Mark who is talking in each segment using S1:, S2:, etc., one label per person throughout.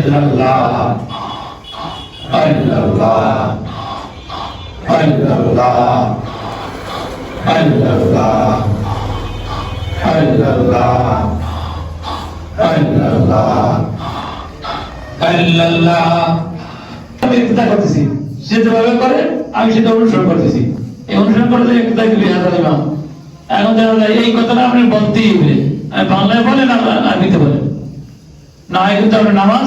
S1: আল্লাহ আল্লাহ আল্লাহ আল্লাহ আল্লাহ আল্লাহ আল্লাহ আমি চিন্তা করতেছি। সে যেভাবে করে, আমি সেটা অনুসরণ করতেছি। এই অনুসরণ করতে একটা দিবি হাজার ইমাম। এখন দেখা যায়, এই কথাটা আপনি বলতেই হবে। বাংলায় বলেন, আর আরবিতে বলেন। না কিন্তু আপনার নামাজ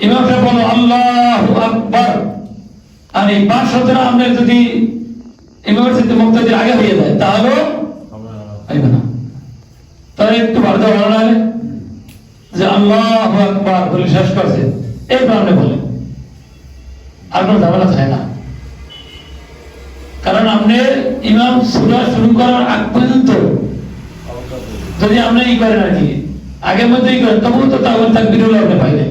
S1: সাহেব বলো আল্লাহ আকবার। আর এই বার শব্দটা আমরা যদি সাথে মুক্তাদি আগে হয়ে যায়, তাহলে হইবে না। তাহলে একটু বার্তা ভালো হলে যে আল্লাহ আকবার বলে শেষ করছে এরপর আপনি বলেন আর কোনো ঝামেলা চায় না। কারণ আপনি ইমাম সুরা শুরু করার আগ পর্যন্ত যদি আপনি ই করেন আর কি, আগের মধ্যে ই করেন, তবুও তো তাহলে তাকবিরুল আপনি পাইলেন।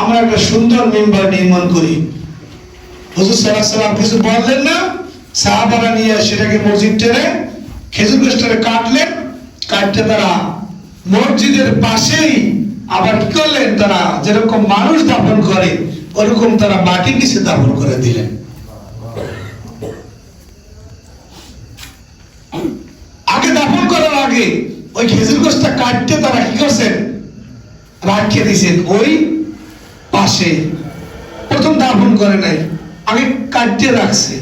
S2: আমরা একটা সুন্দর মেম্বার নির্মাণ করি। হুজুর সাল্লাহ সাল্লাম কিছু বললেন না? সাহাবারা নিয়ে সেটাকে মসজিদটারে খেজুর গাছটারে কাটলেন, কাটতে তারা মসজিদের পাশেই আবার কি করলেন? তারা যেরকম মানুষ দাফন করে, ওরকম তারা মাটি নিচে দাফন করে দিলেন। আগে দাফন করার আগে ওই খেজুর গাছটা কাটতে তারা কি করছেন? রাখিয়ে দিয়েছেন। ওই পাশে। প্রথম দাফন করে নাই। আগে কাটতে রাখছে।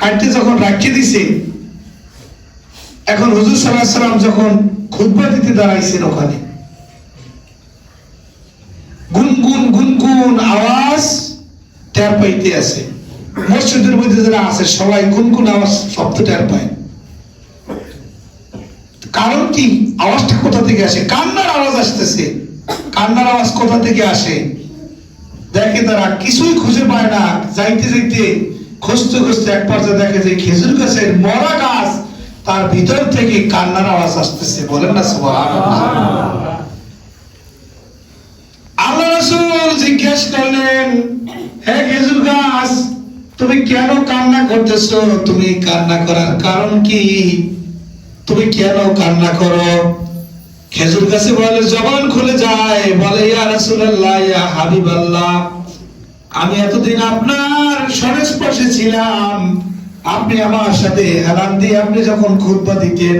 S2: কাটতে যখন রাখিয়ে দিছে, এখন হুজুর সাল্লাহ সাল্লাম যখন খুতবা দিতে দাঁড়াইছেন ওখানে, গুনগুন গুনগুন আওয়াজ টের পাইতে আছে। মসজিদের মধ্যে যারা আছে, সবাই গুনগুন আওয়াজ শব্দ টের পায়। কারণ কি? আওয়াজটা কোথা থেকে আসে? কান্নার আওয়াজ আসতেছে। কান্নার আওয়াজ কোথা থেকে আসে? দেখে তারা কিছুই খুঁজে পায় না। যাইতে যাইতে খুঁজতে খুঁজতে এক পর্যায়ে দেখে যে খেজুর গাছের মরা গাছ তার ভিতর থেকে কান্নার আওয়াজ আসতেছে। বলেন না আল্লাহ রাসূল জিজ্ঞেস করলেন, হে খেজুর গাছ, তুমি কেন কান্না করতেছো? তুমি কান্না করার কারণ কি? তুমি কেন কান্না করো? খেজুর গাছে বলে, জবান খুলে যায়। বলে, ইয়া রাসূলুল্লাহ, ইয়া হাবিবাল্লাহ। আমি এতদিন আপনার সংস্পর্শে ছিলাম। আপনি আমার সাথে হেলান দিয়ে আপনি যখন খুতবা দিতেন,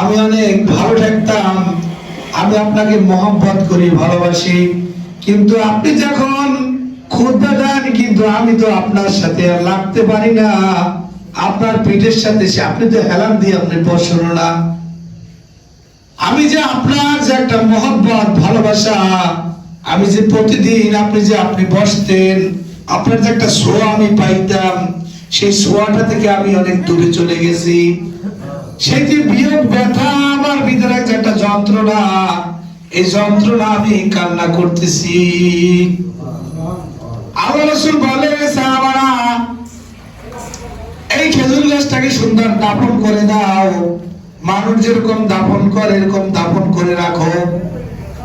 S2: আমি অনেক ভালো থাকতাম। আমি আপনাকে মহব্বত করি, ভালোবাসি। কিন্তু আপনি যখন খুতবা দেন, কিন্তু আমি তো আপনার সাথে আর লাগতে পারি না। আপনার পিঠের সাথে সে আপনি তো হেলান দিয়ে আপনি বসুন না। আমি যে আপনার যে একটা মহব্বত, ভালোবাসা আমি যে প্রতিদিন আপনি যে আপনি বসতেন, আপনার যে একটা ছোঁয়া আমি পাইতাম, সেই ছোঁয়াটা থেকে আমি অনেক দূরে চলে গেছি। সেই যে বিয়োগ ব্যথা আমার ভিতরে যে একটা যন্ত্রণা, এই যন্ত্রণা আমি কান্না করতেছি। আল্লাহ রসুল বলে, সাহাবারা, এই খেজুর গাছটাকে সুন্দর দাপন করে দাও। মানুষ যেরকম দাপন করে, এরকম দাপন করে রাখো।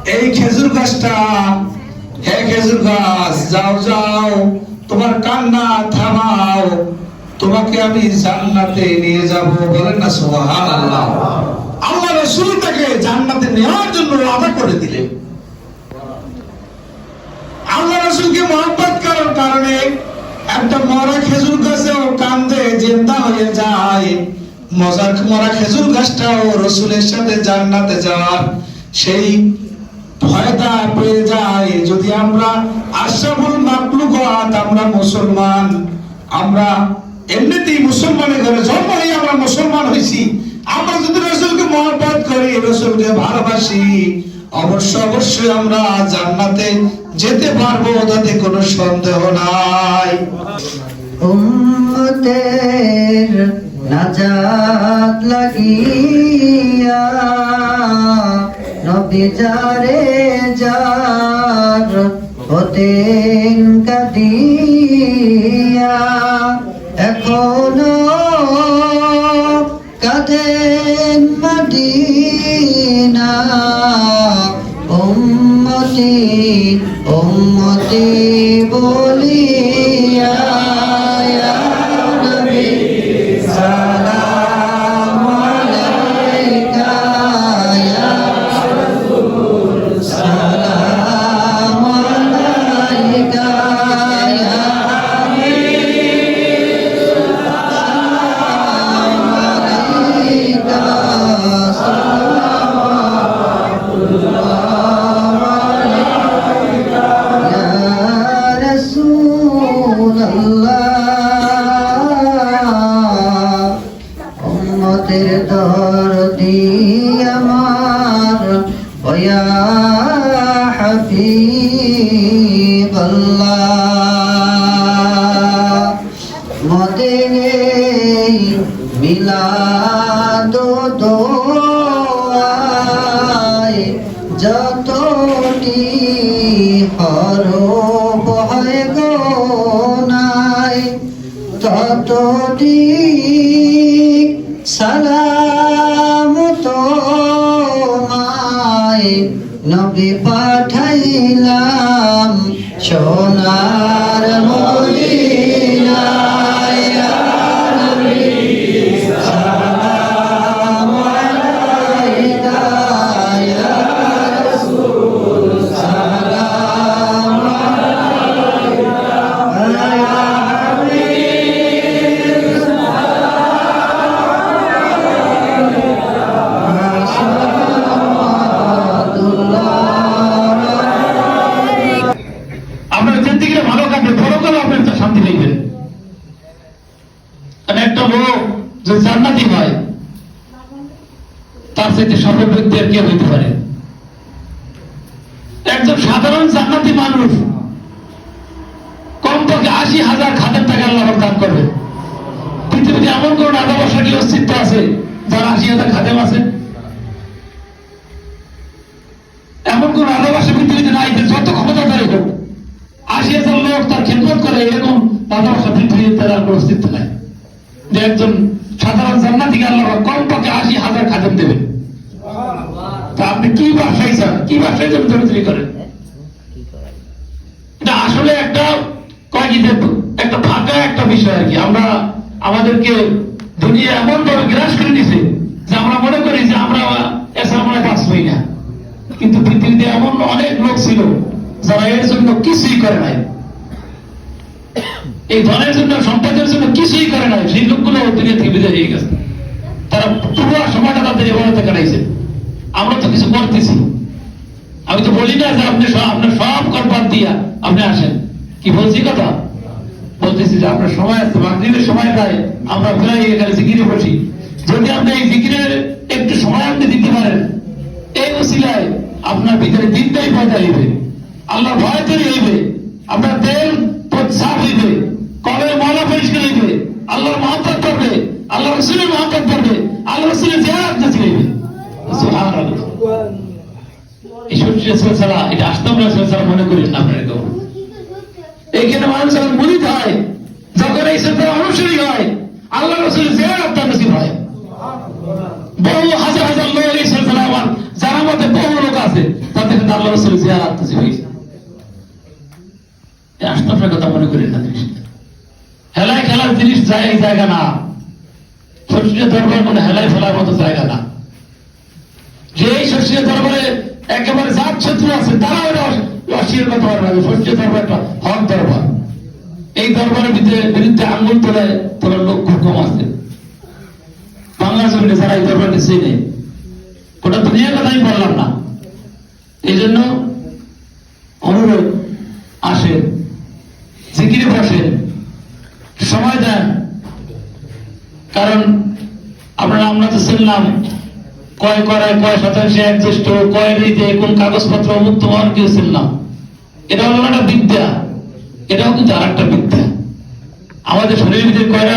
S2: এই খেজুর গাছটা, হে খেজুর গাছ, যাও যাও, তোমার কান্না থামাও, তোমাকে আমি জান্নাতে নিয়ে যাব। বলেন না, সুবহানাল্লাহ। আল্লাহ রাসূল তাকে জান্নাতে নেওয়ার জন্য ওয়াদা করে দিলেন। আল্লাহ রাসূলকে মহব্বত করার কারণে একটা মরা খেজুর গাছেও কান্দে, জিন্দা হয়ে যায়। মজার মরা খেজুর গাছটাও রসুলের সাথে জান্নাতে যাওয়ার সেই ভয়টা পেয়ে যায়। যদি আমরা আশরাফুল মাকলুকাত আমরা মুসলমান, আমরা এমনিতেই মুসলমানের ঘরে জন্ম হয়ে আমরা মুসলমান হয়েছি। আমরা যদি রসুলকে মহব্বত করি, রসুলকে ভালোবাসি, অবশ্য অবশ্যই আমরা জান্নাতে যেতে পারব তাতে কোনো সন্দেহ নাই।
S3: উম্মতের নাজাত লাগিয়া নবী যারে যার হতেন ওয়া হাবিবাল্লাহ মদিনে মিলাদ দোয়ায় যতটি হরফ হয় গো নাই ততটি সালাম নবী পাঠাইলাম সোনার
S1: করবে পৃথিবীতে এমন কোন কি অস্তিত্ব আছে, যার আশি হাজার খাদেম আছে? এমন কোন বর্ষা পৃথিবীতে নাই যত ক্ষমতাধারী হোক আশি হাজার লোক তার খেদমত করে, এরকম বর্ষা পৃথিবীতে তার কোনো অস্তিত্ব নাই। যে একজন সাধারণ জান্নাতিকে আল্লাহ কমপক্ষে আশি হাজার খাদেম দেবে? তা আপনি কি ব্যবসায়ী চান কি ব্যবসায়ী জন্য দরিদ্রি করেন? এটা আসলে একটা কয় কি একটা বিষয় আর কি, আমরা আমাদেরকে দুনিয়া এমন ভাবে গ্রাস করে দিছে যে আমরা মনে করি যে আমরা এসে আমরা বাঁচবই না। কিন্তু পৃথিবীতে এমন অনেক লোক ছিল যারা এর জন্য কিছুই করে নাই। এই ধনের জন্য, সম্পদের জন্য কিছুই করে নাই। সেই লোকগুলো দুনিয়া থেকে বিদায় হয়ে গেছে। তারা পুরো সময়টা তাদের এবারতে কাটাইছে। আমরা তো কিছু করতেছি। আমি তো বলি না যে আপনি আপনার সব কর বাদ দিয়া আপনি আসেন। কি বলছি কথা? বলতেছি যে আপনার সময় আছে, মাগরিবের সময় দেয় আমরা প্রায় এখানে জিকিরে বসি যদি আপনি এই জিকিরের একটু সময় আপনি দিতে পারেন, এই উসিলায় আপনার ভিতরে দিনটাই পয়দা হইবে। আল্লাহ ভয় তৈরি হইবে। আপনার তেল সাফ হইবে। কলের ময়লা পরিষ্কার হইবে। আল্লাহর মহাত্মা করবে। আল্লাহ রসুলের মহাত্মা করবে। আল্লাহ রসুলের জেহাদ নাসিব হইবে। এই সূর্য ছাড়া এটা আস্তম ছাড়া মনে করেন না আপনারা কেউ? এইখানে মানুষ যখন মুরিদ হয়, যখন এই সত্য অনুসারী হয়, আল্লাহ রসুল জেহাদ তার নসিব হয়। বহু হাজার হাজার লোক এই সত্য আমার যারা মধ্যে বহু লোক আছে, তাদের কিন্তু আল্লাহ রসুল জেহাদ নসিব হয়েছে। মানুষের কথা মনে করেন না জিনিসটা হেলায় খেলার জিনিস যায় জায়গা না। সরষে দরবার মানে হেলায় ফেলার মতো জায়গা না। যে সরষে দরবারে একেবারে জাত শত্রু আছে তারা ওরা দরবার একটা হক দরবার। এই দরবারের বিরুদ্ধে আঙ্গুল তোলে তোলার লোক খুব কম আছে। বাংলা এই চেনে, গোটা দুনিয়ার কথা আমি বললাম না। এই জন্য অনুরোধ আসেন জিকিরে সময় দেন। কারণ আপনারা আমরা তো শুনলাম, কয় করায় কয় শতাংশে একজ্যেষ্ঠ, কয় রীতে কোন কাগজপত্র অমুক তোমার কেউ শুনলাম। এটা হলো একটা বিদ্যা। এটাও কিন্তু আর একটা বিদ্যা। আমাদের শরীরের ভিতরে কয়টা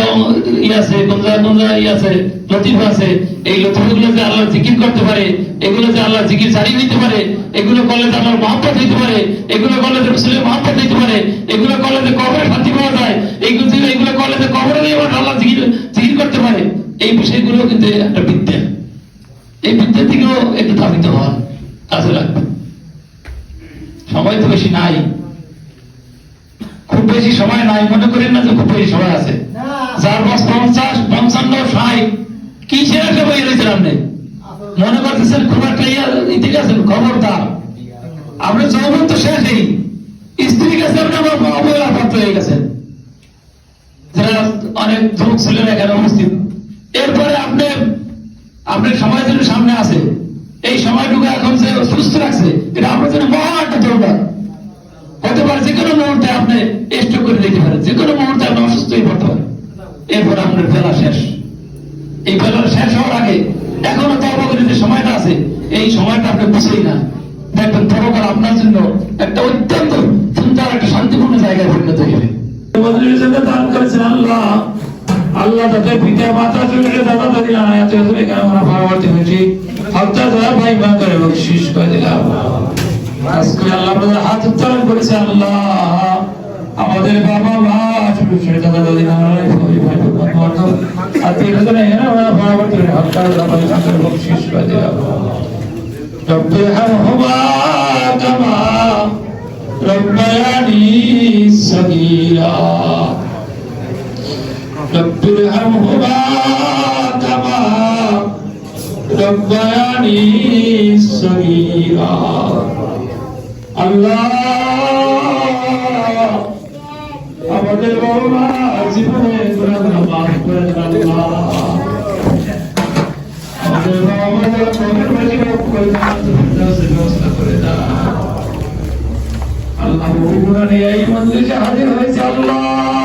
S1: ই আছে কোন জায়গায় ই আছে, লতিফ আছে। এই লতিফগুলো যে আল্লাহ জিকির করতে পারে এগুলো যে আল্লাহ জিকির জারি হইতে পারে, এগুলো করলে যে আল্লাহর মহাব্বত হইতে পারে, এগুলো করলে যে রসুলের মহাব্বত হইতে পারে, এগুলো করলে যে কবরে শান্তি পাওয়া যায় এইগুলো এগুলো করলে যে কবরে নিয়ে আল্লাহ জিকির জিকির করতে পারে, এই বিষয়গুলো কিন্তু একটা বিদ্যা। এই বিদ্যা থেকেও একটু ধাবিত হন কাজে লাগবে। সময় তো বেশি নাই। খুব বেশি সময় নাই মনে করেন না যে খুব বেশি সময় আছে। চার পাঁচ পঞ্চাশ পঞ্চান্ন ষাট কি সেরা বই রয়েছে আপনি মনে করতেছেন খুব একটা ইতে গেছেন খবরদার। আপনি যৌবন তো শেষই। স্ত্রী কাছে আপনি আমার অবহেলা প্রাপ্ত হয়ে গেছেন যারা অনেক যুবক ছিলেন এখানে উপস্থিত। এরপরে আপনি আপনার সময় জন্য সামনে আছে। এই সময়টুকু এখন যে সুস্থ রাখছে, এটা আপনার জন্য মহা একটা দরকার হতে পারে যে কোনো মুহূর্তে আপনি স্ট্রোক করে দিতে পারেন যে কোনো মুহূর্তে আপনি অসুস্থ হয়ে পড়তে পারেন। এরপর আপনার বেলা শেষ। এই বেলা শেষ হওয়ার আগে এখনও তর্ক করে যে সময়টা আছে, এই সময়টা আপনি বুঝেই না। দেখবেন তর্ক আপনার জন্য একটা অত্যন্ত সুন্দর, একটা শান্তিপূর্ণ জায়গায় পরিণত হইবে দান করেছেন আল্লাহ। আল্লাহ তাদের পিতা মাতা চলে দাদা দাদি নানা এত এখানে আমরা ভাবার্থী হয়েছি। আচ্ছা, হত্যাচার ভাই মা করে বকশিস করে দিলাম। আজকে আল্লাহ আমাদের হাত উত্তোলন করেছে, আল্লাহ। আমাদের বাবা মা দাদা, দাদি ভাই বন্ধু আর সগীরা। ربياني صغيرا আল্লাহ আমাদের বাবা জীবনে গুণাগুলো মাফ করে দেন আল্লাহ আমাদের বাবা মায়ের কবর বাড়ি মাফ করে দেন ফেরদাউসের ব্যবস্থা করে দেন আল্লাহ বহু গুণা নিয়ে এই মন্দিরে হাজির হয়েছে আল্লাহ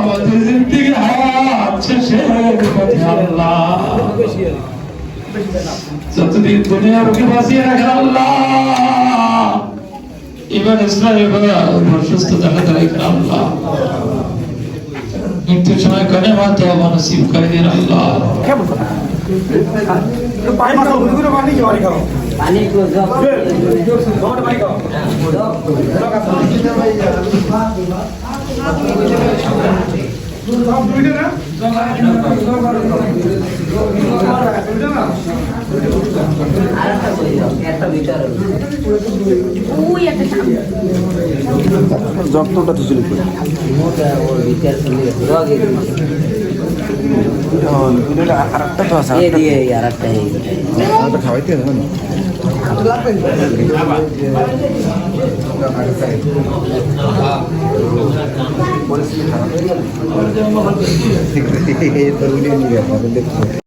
S1: আমাদের জিন্দিগি শেষের পথে আল্লাহ। যতদিন দুনিয়া বুকে বাঁচিয়ে রাখেন আল্লাহ ইমান ইসলামের সুস্থ থাকাতে রাখেন আল্লাহ। সময় কনে মাতে নসিব করে দিন আল্লাহ।
S3: পানি তো জগ আরেকটা কই দাও একটা ভিতরে
S4: ওই একটা সামনে
S5: যত্নটা তো চুরি করে
S3: মোটা ওর
S5: আরেকটা তো আছে
S3: আরেকটা
S5: খাওয়াইতে পরিস্থিতি খারাপ